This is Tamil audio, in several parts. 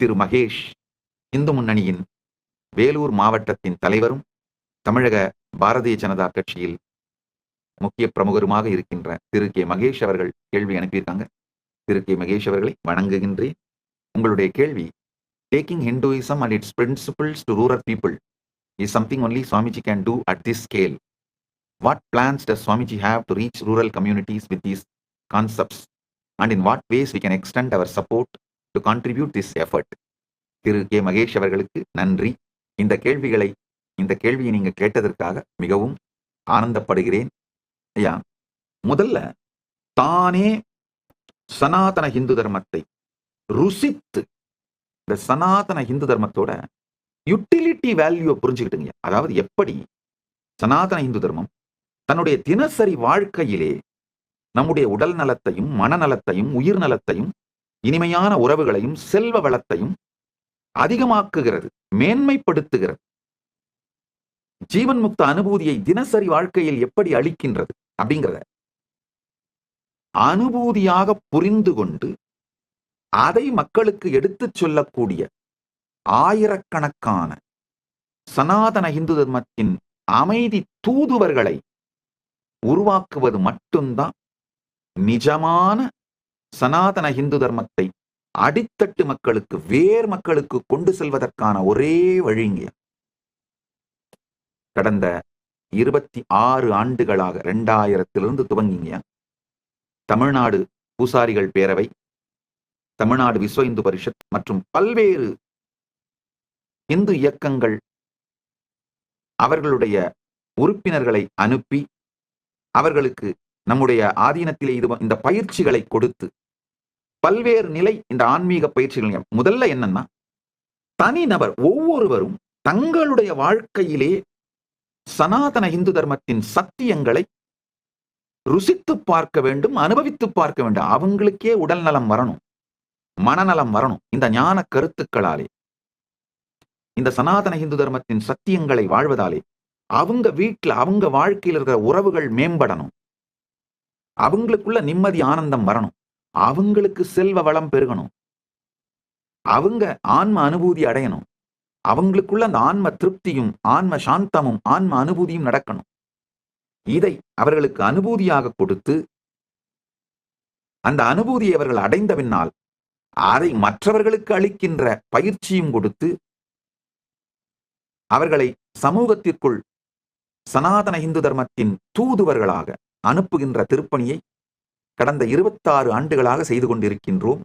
திரு மகேஷ் இந்து முன்னணியின் வேலூர் மாவட்டத்தின் தலைவரும் தமிழக பாரதிய ஜனதா கட்சியில் முக்கிய பிரமுகருமாக இருக்கின்ற திரு கே மகேஷ் அவர்கள் கேள்வி அனுப்பியிருக்காங்க. திரு கே மகேஷ் அவர்களை வணங்குகின்றேன். உங்களுடைய கேள்வி taking Hinduism and its principles to rural people is something only Swamiji can do at this scale what plans does Swamiji have to reach rural communities with these concepts and in what ways we can extend our support to contribute this effort Thiru K. Mahesh அவர்களுக்கு நன்றி. இந்த கேள்விகளை இந்த கேள்வியை நீங்கள் கேட்டதற்காக மிகவும் ஆனந்தப்படுகிறேன். ஐயா முதல்ல தானே சனாதன இந்து தர்மத்தை ருசித்து இந்த சனாதன இந்து தர்மத்தோட யுட்டிலிட்டி வேல்யூவை புரிஞ்சுக்கிட்டுங்க. அதாவது எப்படி சனாதன இந்து தர்மம் தன்னுடைய தினசரி வாழ்க்கையிலே நம்முடைய உடல் நலத்தையும் மனநலத்தையும் உயிர் நலத்தையும் இனிமையான உறவுகளையும் செல்வ வளத்தையும் அதிகமாக்குகிறது மேன்மைப்படுத்துகிறது. ஜீவன் முக்த அனுபூதியை தினசரி வாழ்க்கையில் எப்படி அளிக்கின்றது அப்படிங்கிறத அனுபூதியாக புரிந்து கொண்டு அதை மக்களுக்கு எடுத்துச் சொல்லக்கூடிய ஆயிரக்கணக்கான சனாதன இந்து தர்மத்தின் அமைதி தூதுவர்களை உருவாக்குவது மட்டும்தான் நிஜமான சனாதன இந்து தர்மத்தை அடித்தட்டு மக்களுக்கு வேர் மக்களுக்கு கொண்டு செல்வதற்கான ஒரே வழிங்க கடந்த இருபத்தி ஆறு ஆண்டுகளாக ரெண்டாயிரத்திலிருந்து துவங்கிங்க. தமிழ்நாடு பூசாரிகள் பேரவை தமிழ்நாடு விஸ்வ இந்து பரிஷத் மற்றும் பல்வேறு இந்து இயக்கங்கள் அவர்களுடைய உறுப்பினர்களை அனுப்பி அவர்களுக்கு நம்முடைய ஆதீனத்திலே இது இந்த பயிற்சிகளை கொடுத்து பல்வேறு நிலை இந்த ஆன்மீக பயிற்சிகள் முதல்ல என்னன்னா தனிநபர் ஒவ்வொருவரும் தங்களுடைய வாழ்க்கையிலே சனாதன இந்து தர்மத்தின் சத்தியங்களை ருசித்து பார்க்க வேண்டும் அனுபவித்து பார்க்க வேண்டும். அவங்களுக்கே உடல் நலம் வரணும் மனநலம் வரணும். இந்த ஞான கருத்துக்களாலே இந்த சனாதன இந்து தர்மத்தின் சத்தியங்களை வாழ்வதாலே அவங்க வீட்டுல அவங்க வாழ்க்கையில் இருக்கிற உறவுகள் மேம்படணும். அவங்களுக்குள்ள நிம்மதி ஆனந்தம் வரணும். அவங்களுக்கு செல்வ வளம் பெருகணும். அவங்க ஆன்ம அனுபூதி அடையணும். அவங்களுக்குள்ள அந்த ஆன்ம திருப்தியும் ஆன்ம சாந்தமும் ஆன்ம அனுபூதியும் நடக்கணும். இதை அவர்களுக்கு அனுபூதியாக கொடுத்து அந்த அனுபூதியை அவர்கள் அடைந்த பின்னால் அதை மற்றவர்களுக்கு அளிக்கின்ற பயிற்சியும் கொடுத்து அவர்களை சமூகத்திற்குள் சனாதன இந்து தர்மத்தின் தூதுவர்களாக அனுப்புகின்ற திருப்பணியை கடந்த இருபத்தாறு ஆண்டுகளாக செய்து கொண்டிருக்கின்றோம்.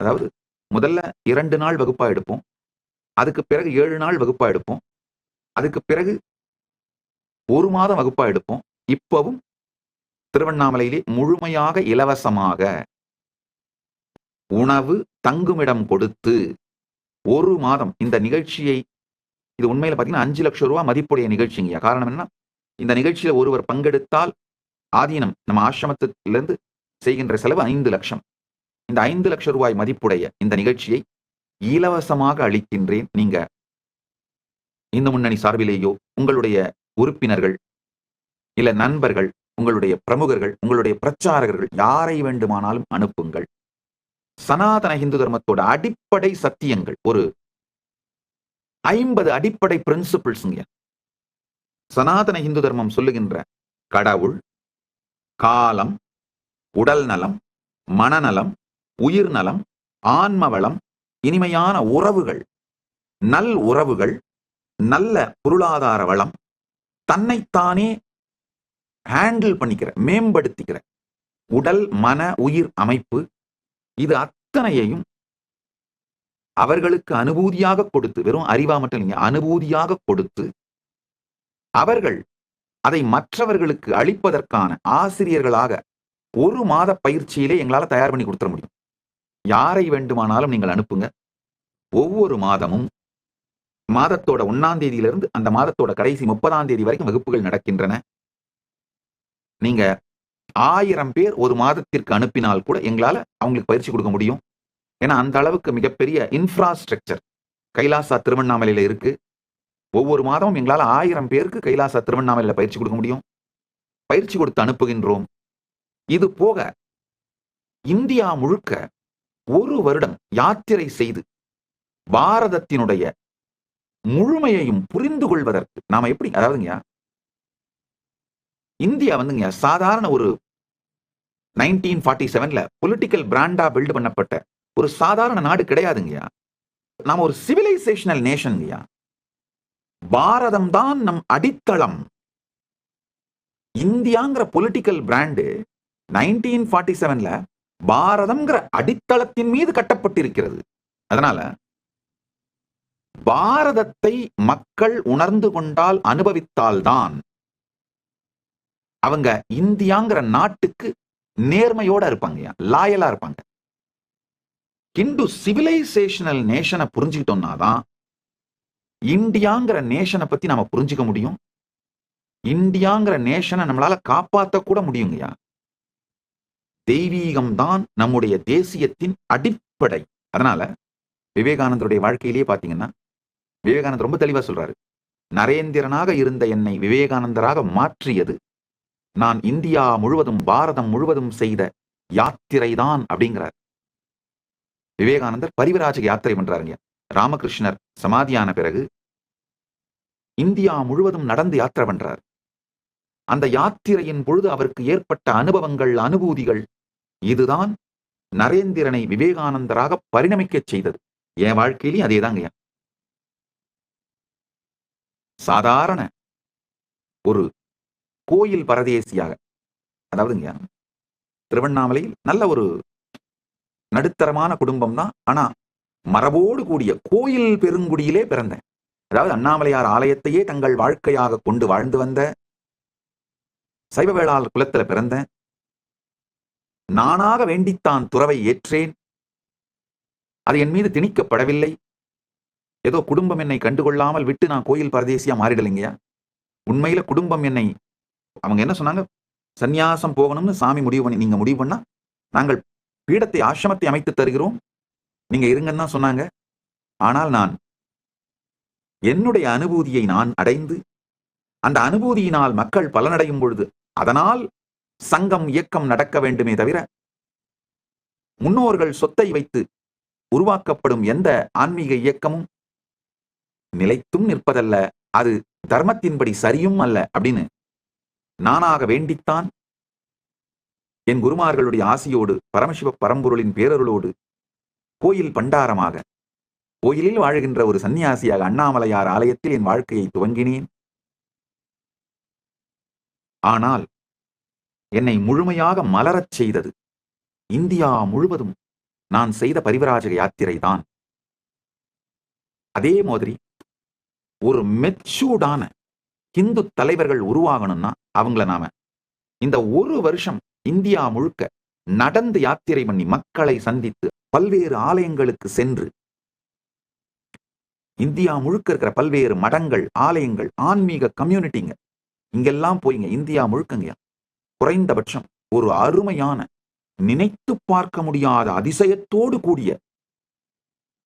அதாவது முதல்ல இரண்டு நாள் வகுப்பா எடுப்போம். அதுக்கு பிறகு ஏழு நாள் வகுப்பா எடுப்போம். அதுக்கு பிறகு ஒரு மாதம் வகுப்பா எடுப்போம். இப்பவும் திருவண்ணாமலையிலே முழுமையாக இலவசமாக உணவு தங்குமிடம் கொடுத்து ஒரு மாதம் இந்த நிகழ்ச்சியை இது உண்மையில பாத்தீங்கன்னா அஞ்சு லட்சம் ரூபாய் மதிப்புடைய நிகழ்ச்சிங்க காரணம் என்ன? இந்த நிகழ்ச்சியில ஒருவர் பங்கெடுத்தால் ஆதீனம் நம்ம ஆசிரமத்திலிருந்து செய்கின்ற செலவு ஐந்து லட்சம். இந்த ஐந்து லட்சம் ரூபாய் மதிப்புடைய இந்த நிகழ்ச்சியை இலவசமாக அளிக்கின்றேன். நீங்க இந்து முன்னணி சார்பிலேயோ உங்களுடைய உறுப்பினர்கள் இல்ல நண்பர்கள் உங்களுடைய பிரமுகர்கள் உங்களுடைய பிரச்சாரகர்கள் யாரை வேண்டுமானாலும் அனுப்புங்கள். சனாதன இந்து தர்மத்தோட அடிப்படை சத்தியங்கள் ஒரு ஐம்பது அடிப்படை பிரின்சிபிள்ஸ்ங்க சனாதன இந்து தர்மம் சொல்லுகின்ற கடவுள் காலம் உடல் நலம் மனநலம் உயிர் நலம் ஆன்ம வளம் இனிமையான உறவுகள் நல் உறவுகள் நல்ல பொருளாதார வளம் தன்னைத்தானே ஹேண்டில் பண்ணிக்கிற மேம்படுத்திக்கிற உடல் மன உயிர் அமைப்பு இது அத்தனையையும் அவர்களுக்கு அனுபூதியாக கொடுத்து வெறும் அறிவா மட்டும் இல்லைங்க அனுபூதியாக கொடுத்து அவர்கள் அதை மற்றவர்களுக்கு அளிப்பதற்கான ஆசிரியர்களாக ஒரு மாத பயிற்சியிலே எங்களால தயார் பண்ணி கொடுத்துட முடியும். யாரை வேண்டுமானாலும் நீங்கள் அனுப்புங்க. ஒவ்வொரு மாதமும் மாதத்தோட ஒன்னாம் தேதியிலிருந்து அந்த மாதத்தோட கடைசி முப்பதாம் தேதி வரைக்கும் வகுப்புகள் நடக்கின்றன. நீங்க ஆயிரம் பேர் ஒரு மாதத்திற்கு அனுப்பினால் கூட எங்களால அவங்களுக்கு பயிற்சி கொடுக்க முடியும். ஏன்னா அந்த அளவுக்கு மிகப்பெரிய இன்ஃப்ராஸ்ட்ரக்சர் கைலாசா திருவண்ணாமலையில இருக்கு. ஒவ்வொரு மாதமும் எங்களால் ஆயிரம் பேருக்கு கைலாச திருவண்ணாமலையில் பயிற்சி கொடுக்க முடியும். பயிற்சி கொடுத்து அனுப்புகின்றோம். இது போக இந்தியா முழுக்க ஒரு வருடம் யாத்திரை செய்து பாரதத்தினுடைய முழுமையையும் புரிந்து கொள்வதற்கு நாம எப்படி அதாவதுங்க இந்தியா வந்துங்க சாதாரண ஒரு நைன்டீன் ஃபார்ட்டி செவன்ல பொலிட்டிக்கல் பிராண்டா பில்ட் பண்ணப்பட்ட ஒரு சாதாரண நாடு கிடையாதுங்கய்யா. நாம ஒரு சிவிலைசேஷனல் நேஷன்ங்கய்யா பாரதம் தான் நம் அடித்தளம். இந்தியாங்கிற பொலிட்டிக்கல் பிராண்டு நைன்டீன் ஃபார்ட்டி செவன்ல பாரதம்ங்கிற அடித்தளத்தின் மீது கட்டப்பட்டிருக்கிறது. அதனால பாரதத்தை மக்கள் உணர்ந்து கொண்டால் அனுபவித்தால்தான் அவங்க இந்தியாங்கிற நாட்டுக்கு நேர்மையோட இருப்பாங்க லாயலா இருப்பாங்க. இந்து சிவிலைசேஷனல் நேஷனை புரிஞ்சுக்கிட்டோம்னா தான் இந்தியாங்கிற நேஷனை பத்தி நாம புரிஞ்சுக்க முடியும்? இந்தியாங்கிற நேஷனை நம்மளால காப்பாத்த கூட முடியுங்கய்யா? தெய்வீகம் தான் நம்முடைய தேசியத்தின் அடிப்படை. அதனால விவேகானந்தருடைய வாழ்க்கையிலேயே பாத்தீங்கன்னா விவேகானந்தர் ரொம்ப தெளிவா சொல்றாரு. நரேந்திரனாக இருந்த என்னை விவேகானந்தராக மாற்றியது. நான் இந்தியா முழுவதும் பாரதம் முழுவதும் செய்த யாத்திரை தான் அப்படிங்கிறார். விவேகானந்தர் பரிவராஜ யாத்திரை பண்றாருங்க ராமகிருஷ்ணர் சமாதியான பிறகு இந்தியா முழுவதும் நடந்து யாத்திரை பண்றார். அந்த யாத்திரையின் பொழுது அவருக்கு ஏற்பட்ட அனுபவங்கள் அனுபூதிகள் இதுதான் நரேந்திரனை விவேகானந்தராக பரிணமிக்கச் செய்தது. என் வாழ்க்கையிலையும் அதேதாங்க. சாதாரண ஒரு கோயில் பரதேசியாக அதாவதுங்க திருவண்ணாமலையில் நல்ல ஒரு நடுத்தரமான குடும்பம் தான் ஆனா மரபோடு கூடிய கோயில் பெருங்குடியிலே பிறந்தேன் அதாவது அண்ணாமலையார் ஆலயத்தையே தங்கள் வாழ்க்கையாக கொண்டு வாழ்ந்து வந்த. சைவ வேளாளர் குலத்துல பிறந்தேன் நானாக வேண்டித்தான் துறவை ஏற்றேன். அது என் மீது திணிக்கப்படவில்லை. ஏதோ குடும்பம் என்னை கண்டுகொள்ளாமல் விட்டு நான் கோயில் பரதேசியா மாறிடலைங்கயா உண்மையில குடும்பம் என்னை அவங்க என்ன சொன்னாங்க? சந்நியாசம் போகணும்னு சாமி முடிவு பண்ணி நீங்க முடிவு பண்ணா நாங்கள் பீடத்தை ஆசிரமத்தை அமைத்து தருகிறோம். நீங்க இருங்கன்னு தான் சொன்னாங்க. ஆனால் நான் என்னுடைய அனுபூதியை நான் அடைந்து அந்த அனுபூதியினால் மக்கள் பலனடையும் பொழுது அதனால் சங்கம் இயக்கம் நடக்க வேண்டுமே தவிர முன்னோர்கள் சொத்தை வைத்து உருவாக்கப்படும் எந்த ஆன்மீக இயக்கமும் நிலைத்தும் நிற்பதல்ல. அது தர்மத்தின்படி சரியும் அல்ல அப்படின்னு நானாக வேண்டித்தான் என் குருமார்களுடைய ஆசியோடு பரமசிவ பரம்பொருளின் பேரருளோடு கோயில் பண்டாரமாக. கோயிலில் வாழ்கின்ற ஒரு சன்னியாசியாக அண்ணாமலையார் ஆலயத்தில் என் வாழ்க்கையை துவங்கினேன். ஆனால் என்னை முழுமையாக மலரச் செய்தது. இந்தியா முழுவதும் நான் செய்த பரிவராஜக யாத்திரை தான் அதே மாதிரி ஒரு மெச்சூர்டான இந்து தலைவர்கள் உருவாகணும்னா அவங்கள நாம இந்த ஒரு வருஷம் இந்தியா முழுக்க நடந்து யாத்திரை பண்ணி மக்களை சந்தித்து பல்வேறு ஆலயங்களுக்கு சென்று இந்தியா முழுக்க இருக்கிற பல்வேறு மடங்கள் ஆலயங்கள் ஆன்மீக கம்யூனிட்டிங்க. இங்கெல்லாம் போயிங்க இந்தியா முழுக்கங்க குறைந்தபட்சம் ஒரு அருமையான நினைத்து பார்க்க முடியாத அதிசயத்தோடு கூடிய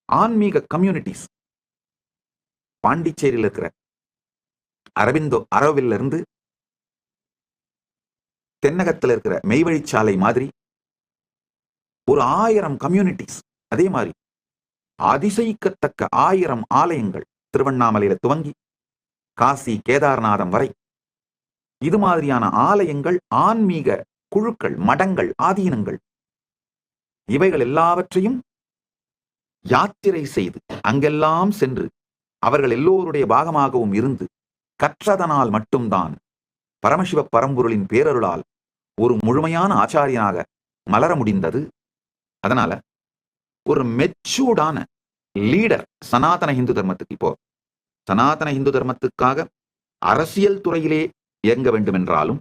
ஆன்மீக கம்யூனிட்டிஸ். பாண்டிச்சேரியில் இருக்கிற அரவிந்தோ அரவில்ல இருந்து தென்னகத்தில் இருக்கிற மெய்வழிச்சாலை மாதிரி ஒரு ஆயிரம் கம்யூனிட்டிஸ் அதே மாதிரி அதிசயிக்கத்தக்க ஆயிரம் ஆலயங்கள் திருவண்ணாமலையில துவங்கி காசி கேதார்நாதம் வரை. இது மாதிரியான ஆலயங்கள் ஆன்மீக குழுக்கள் மடங்கள் ஆதீனங்கள். இவைகள் எல்லாவற்றையும் யாத்திரை செய்து அங்கெல்லாம் சென்று அவர்கள் எல்லோருடைய பாகமாகவும் இருந்து கற்றதனால் மட்டும்தான் பரமசிவ பரம்பொருளின் பேரருளால் ஒரு முழுமையான ஆச்சாரியனாக மலர முடிந்தது. அதனால ஒரு மெச்சூர்டான லீடர் சனாதன இந்து தர்மத்துக்கு இப்போ சனாதன இந்து தர்மத்துக்காக அரசியல் துறையிலே இயங்க வேண்டும் என்றாலும்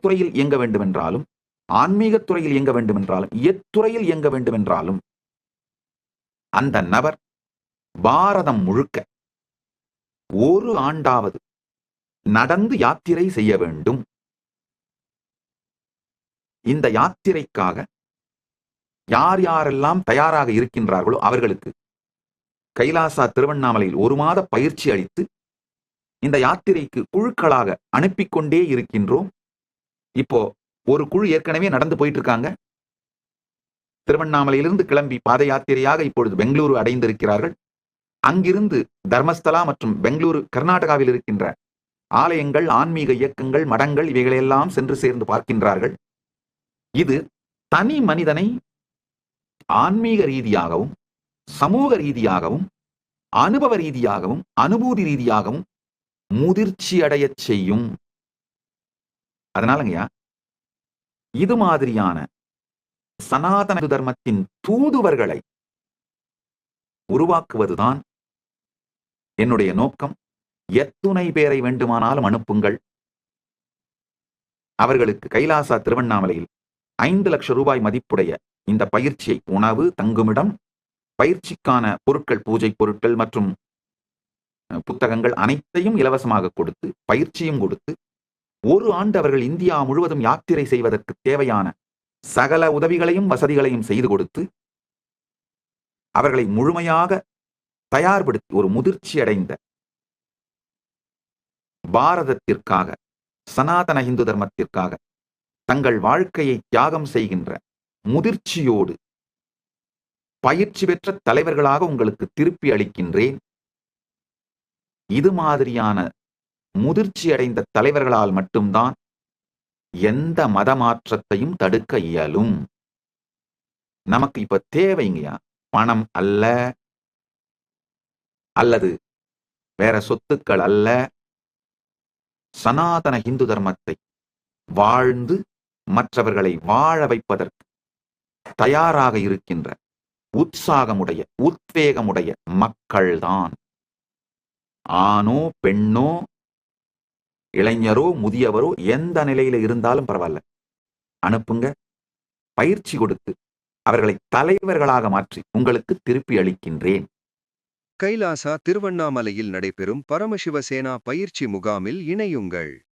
துறையில் இயங்க வேண்டும் என்றாலும் ஆன்மீகத் துறையில் இயங்க வேண்டும் என்றாலும் எத்துறையில் இயங்க வேண்டும் என்றாலும் அந்த நபர் பாரதம் முழுக்க ஒரு ஆண்டாவது நடந்து யாத்திரை செய்ய வேண்டும். இந்த யாத்திரைக்காக யார் யாரெல்லாம் தயாராக இருக்கின்றார்களோ அவர்களுக்கு கைலாசா திருவண்ணாமலையில் ஒரு மாத பயிற்சி அளித்து இந்த யாத்திரைக்கு குழுக்களாக அனுப்பி கொண்டே இருக்கின்றோம். இப்போ ஒரு குழு ஏற்கனவே நடந்து போயிட்டு இருக்காங்க திருவண்ணாமலையிலிருந்து கிளம்பி பாத யாத்திரையாக இப்பொழுது பெங்களூரு அடைந்திருக்கிறார்கள். அங்கிருந்து தர்மஸ்தலா மற்றும் பெங்களூரு கர்நாடகாவில் இருக்கின்ற ஆலயங்கள் ஆன்மீக இயக்கங்கள் மடங்கள் இவைகளையெல்லாம் சென்று சேர்ந்து பார்க்கின்றார்கள். இது தனி மனிதனை ஆன்மீக ரீதியாகவும் சமூக ரீதியாகவும் அனுபவ ரீதியாகவும் அனுபூதி ரீதியாகவும் முதிர்ச்சி அடைய செய்யும். அதனாலங்கய்யா இது மாதிரியான சனாதன தர்மத்தின் தூதுவர்களை உருவாக்குவதுதான் என்னுடைய நோக்கம். எத்துணை பேரை வேண்டுமானாலும் அனுப்புங்கள். அவர்களுக்கு கைலாசா திருவண்ணாமலையில் ஐந்து லட்சம் ரூபாய் மதிப்புடைய இந்த பயிற்சியை உணவு தங்குமிடம் பயிற்சிக்கான பொருட்கள் பூஜை பொருட்கள் மற்றும் புத்தகங்கள் அனைத்தையும் இலவசமாக கொடுத்து பயிற்சியும் கொடுத்து ஒரு ஆண்டு அவர்கள் இந்தியா முழுவதும் யாத்திரை செய்வதற்கு தேவையான சகல உதவிகளையும் வசதிகளையும் செய்து கொடுத்து அவர்களை முழுமையாக தயார்படுத்தி ஒரு முதிர்ச்சி அடைந்த பாரதத்திற்காக சனாதன இந்து தர்மத்திற்காக தங்கள் வாழ்க்கையை தியாகம் செய்கின்ற முதிர்ச்சியோடு பயிற்சி பெற்ற தலைவர்களாக உங்களுக்கு திருப்பி அளிக்கின்றேன். இது மாதிரியான முதிர்ச்சி அடைந்த தலைவர்களால் மட்டும்தான் எந்த மத மாற்றத்தையும் தடுக்க இயலும். நமக்கு இப்ப தேவைங்கயா பணம் அல்ல. அல்லது வேற சொத்துக்கள் அல்ல. சனாதன இந்து தர்மத்தை வாழ்ந்து மற்றவர்களை வாழ வைப்பதற்கு தயாராக இருக்கின்ற உற்சாகமுடைய உத்வேகமுடைய மக்கள்தான். ஆணோ பெண்ணோ இளைஞரோ முதியவரோ எந்த நிலையில இருந்தாலும் பரவாயில்ல. அனுப்புங்க. பயிற்சி கொடுத்து அவர்களை தலைவர்களாக மாற்றி உங்களுக்கு திருப்பி அளிக்கின்றேன். கைலாசா திருவண்ணாமலையில் நடைபெறும் பரமசிவசேனா பயிற்சி முகாமில் இணையுங்கள்.